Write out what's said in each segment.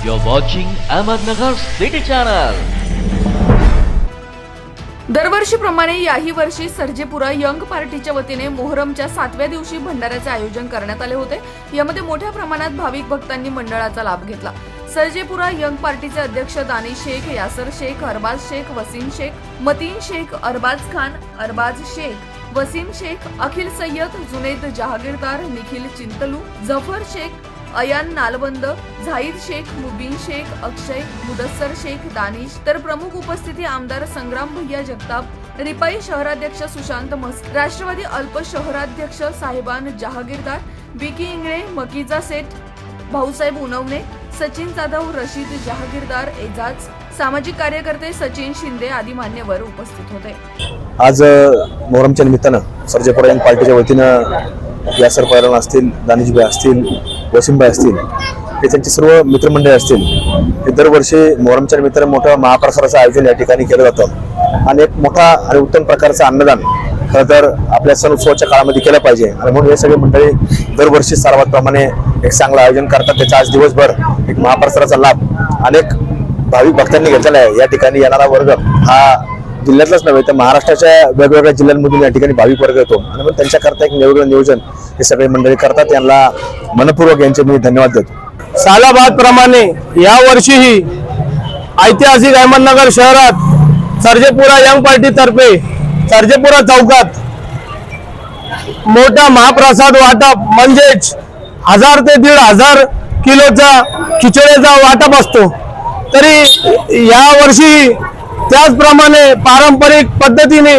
You're watching Ahmednagar City Channel. दरवर्षीप्रमाणे याही वर्षी सर्जेपुरा यंग पार्टीच्या वतीने मोहरमच्या सातव्या दिवशी भंडाऱ्याचे आयोजन करण्यात आले होते यामध्ये मोठ्या प्रमाणात भाविक भक्तांनी मंडळाचा लाभ घेतला सर्जेपुरा यंग पार्टीचे अध्यक्ष दानिश शेख यासर शेख अरबाज शेख वसीम शेख मतीन शेख अरबाज खान अरबाज शेख वसीम शेख अखिल सय्यद जुनेद जहागीरदार निखिल चिंतलू जफर शेख अयान नालबंद झाईद शेख मुबीन शेख अक्षय मुदस्सर शेख दानिश. तर प्रमुख उपस्थिती आमदार संग्राम भैया जगताप रिपाई शहराध्यक्ष सुशांत मस राष्ट्रवादी अल्प शहराध्यक्ष साहेबान जहागीरदार विकी इंगळे मकीजा सेठ भाऊसाहेब उनवणे सचिन जाधव रशीद जहागीरदार एजाज सामाजिक कार्यकर्ते सचिन शिंदे आदी मान्यवर उपस्थित होते. आज मोहरमच्या निमित्तानं सर्जेपुरा पार्टीच्या वतीनं यासर पैलवान असतील दानिशभाई असतील वसीमभाई असतील हे त्यांचे सर्व मित्रमंडळी असतील हे दरवर्षी मोहरमच्या निमित्तानं मोठं महाप्रसाराचं आयोजन या ठिकाणी केलं जातं. आणि एक मोठा आणि उत्तम प्रकारचं अन्नदान खरं तर आपल्या सण उत्सवाच्या काळामध्ये केलं पाहिजे. आणि म्हणून हे सगळे मंडळी दरवर्षी सर्वांप्रमाणे एक चांगलं आयोजन करतात. त्याचा आज दिवसभर एक महाप्रसाराचा लाभ अनेक भाविक भक्तांनी घेतलेला आहे. या ठिकाणी येणारा वर्ग हा जिल्ह्यातलाच नव्हे तर महाराष्ट्राच्या वेगवेगळ्या जिल्ह्यांमधून या ठिकाणी भाविक वर्ग येतो. आणि मग त्यांच्याकरता एक वेगवेगळं नियोजन हे सगळे मंडळी करतात. यांना मनपूर्वक यांचे मी धन्यवाद देतो. सालाबाद प्रमाणे या वर्षीही ऐतिहासिक अहमदनगर शहरात सर्जेपुरा यंग पार्टी तर्फे सर्जेपुरा चौकात मोठा महाप्रसाद वाटप म्हणजेच हजार ते दीड हजार किलोचा खिचडीचा वाटप असतो. तरी या वर्षी त्याचप्रमाणे पारंपरिक पद्धतीने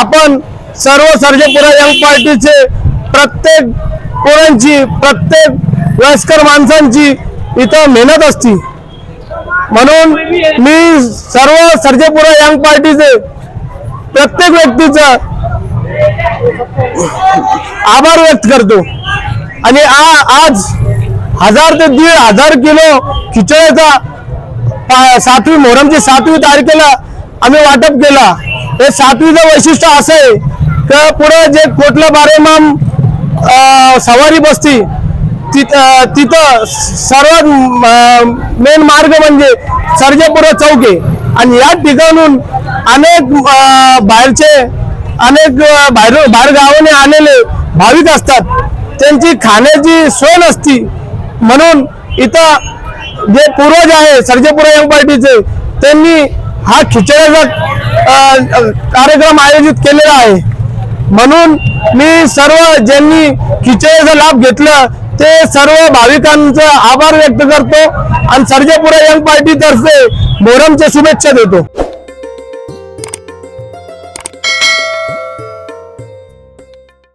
आपण सर्व सर्जेपुरा यंग पार्टीचे प्रत्येक पोरांची प्रत्येक वयस्कर माणसांची इथं मेहनत असती. म्हणून मी सर्व सर्जेपुरा यंग पार्टीचे प्रत्येक व्यक्तीचा आभार व्यक्त करतो. आणि आज हजार ते दीड हजार किलो खिचड्याचा सातवी मोहरमची सातवी तारखेला आम्ही वाटप केला. हे सातवीचं वैशिष्ट्य असं आहे की पुढे जे कोटला बारेमाम सवारी बसती तिथं तिथं सर्वात मेन मार्ग म्हणजे सर्जेपुरा चौक आहे. आणि या ठिकाणून अनेक बाहेरचे अनेक बाहेर बाहेर गावाने आलेले भाविक असतात. त्यांची खाण्याची सोय नसती. म्हणून इथं जे पूर्वज आहे सर्जेपुरा यंग पार्टीचे त्यांनी हा खिचड्याचा अं, कार्यक्रम आयोजित केलेला आहे. म्हणून मी सर्व ज्यांनी खिचड्याचा लाभ घेतला ते सर्व भाविकांचा आभार व्यक्त करतो आणि सर्जेपुरा यंग पार्टी तर्फे मोहरमच्या शुभेच्छा देतो.